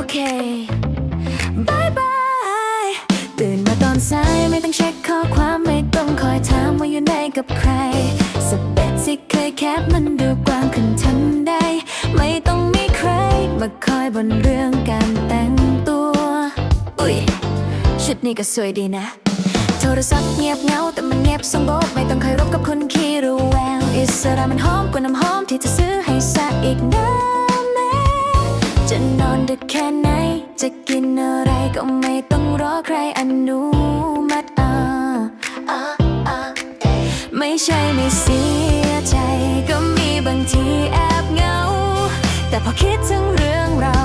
โอเคบายบายตื่นมาตอนสายไม่ต้องเช็คข้อความไม่ต้องคอยถามว่าอยู่ไหนกับใครสเปซที่เคยแคบมันดูกว้างขึ้นทันใด ไม่ต้องมีใครมาคอยบนเรื่องการแต่งตัว อุ้ยชุดนี้ก็สวยดีนะโทรศัพท์เงียบเงาแต่มันเงียบสงบไม่ต้องคอยรบกับคนขี้ระแวงอิสระมันหอมกว่าน้ำหอมที่จะซื้อให้ซะอีกนะ ดแค่ไหน จะกินอะไรก็ไม่ต้องรอใครอนุมัติอ่าอ่าอ่าไม่ใช่ไม่เสียใจ ก็มีบางทีแอบเหงา แต่พอคิดถึงเรื่องเรา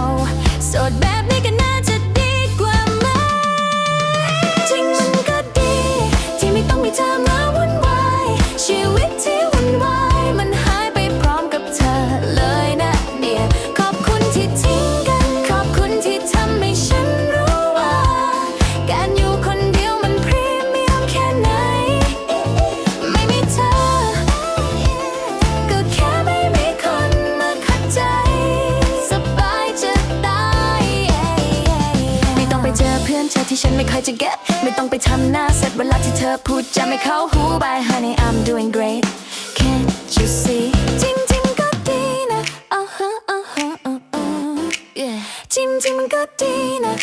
โสดแบบนี้ก็น่าจะดีกว่าไหมจริงมันก็ดี ที่ไม่ต้องมีเธอมา ฉันไม่เคยจะ get ไม่ต้องไปทำหน้าเสร็จเวลาที่เธอพูดจะไม่เข้าหู Bye honey I'm doing great Can't you see จริงจริงก็ดีนะ uh huh uh huh uh huh yeah จริงๆมันก็ดีนะ